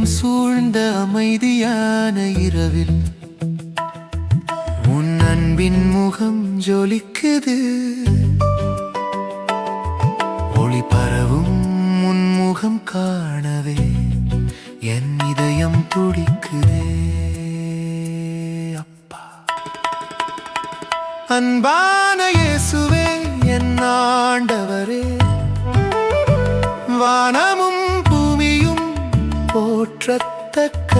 உலகம் சூழ்ந்த அமைதியான இரவில் உன் அன்பின் முகம் ஜொலிக்குது. ஒளி பரவும் உன் முகம் காணவே என் இதயம் துடிக்குதே அப்பா. அன்பான இயேசுவே என் ஆண்டவரே வானம் போற்றத்தக்க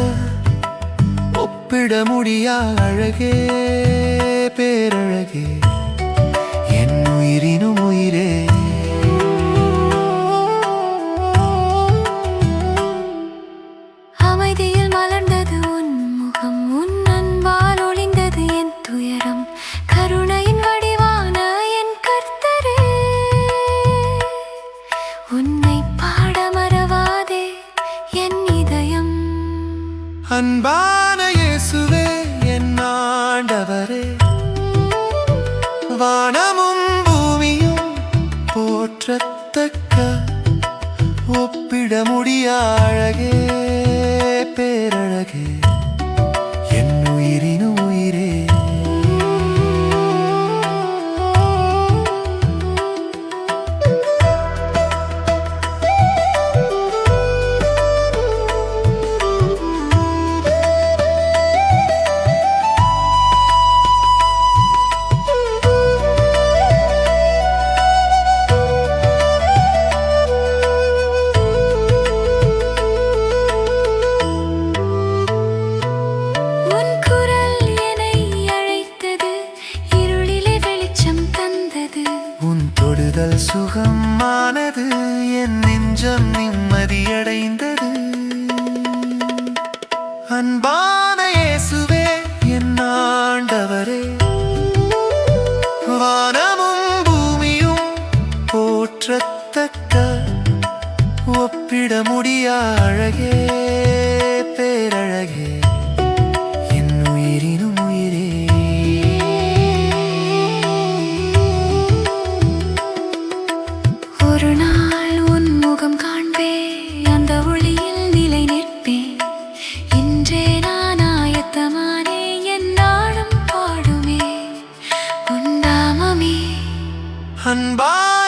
ஒப்பிட முடியா அழகே பேரழகே. என் உயிரினும் உயிரே அன்பான இயேசுவே என் ஆண்டவரே. வானமும் பூமியும் போற்றத்தக்க ஒப்பிட முடிய அழகே பேரழகே. தொடுதல் சுகமானது என் நெஞ்சம் நிம்மதியடைந்தது. அன்பான இயேசுவே என் ஆண்டவரே வானமும் பூமியும் போற்றத்தக்க ஒப்பிட முடிய அழகே பேரழகே. அன்பான